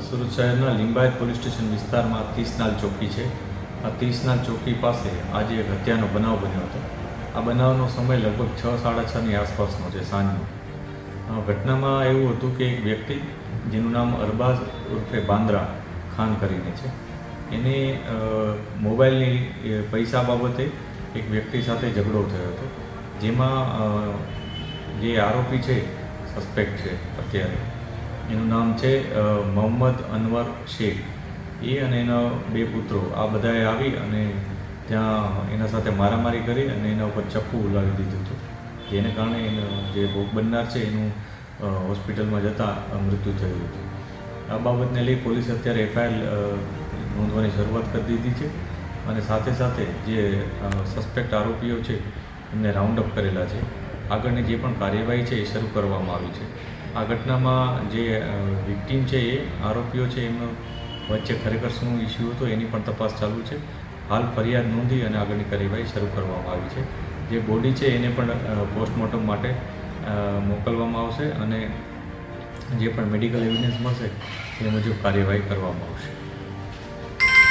શહેરના Limbayat police station વિસ્તારમાં તીસનાલ ચોકી છે. આ તીસનાલ ચોકી પાસે આજે એક હત્યાનો બનાવ બન્યો હતો. આ બનાવનો સમય લગભગ છ, સાડા છની આસપાસનો છે, સાંજનો. ઘટનામાં એવું હતું કે એક વ્યક્તિ, જેનું નામ અરબાઝ ઉર્ફે બાંદ્રા ખાન કરીને છે. એને મોબાઈલની પૈસા બાબતે એક વ્યક્તિ સાથે ઝઘડો થયો હતો. જેમાં જે આરોપી છે, સસ્પેક્ટ છે અત્યારે. એનું નામ છે મોહમ્મદ અનવર શેખ. એ અને એના બે પુત્રો, આ બધાએ આવી અને ત્યાં એના સાથે મારામારી કરી અને એના ઉપર ચપ્પુ ઉલાવી દીધું હતું. જેને કારણે એનો જે ભોગ બનનાર છે, એનું હોસ્પિટલમાં જતાં મૃત્યુ થયું હતું. આ બાબતને લઈ પોલીસે અત્યારે એફઆઈઆર નોંધવાની શરૂઆત કરી દીધી છે અને સાથે સાથે જે સસ્પેક્ટ આરોપીઓ છે, એમને રાઉન્ડ અપ કરેલા છે. આગળની જે પણ કાર્યવાહી છે, એ શરૂ કરવામાં આવી છે. આ ઘટનામાં જે વિક્ટીમ છે એ, આરોપીઓ છે એમનો વચ્ચે ખરેખર શું ઇસ્યુ હતો એની પણ તપાસ ચાલુ છે. હાલ ફરિયાદ નોંધી અને આગળની કાર્યવાહી શરૂ કરવામાં આવી છે. જે બોડી છે એને પણ પોસ્ટમોર્ટમ માટે મોકલવામાં આવશે અને જે પણ મેડિકલ એવિડન્સ મળશે એ મુજબ કાર્યવાહી કરવામાં આવશે.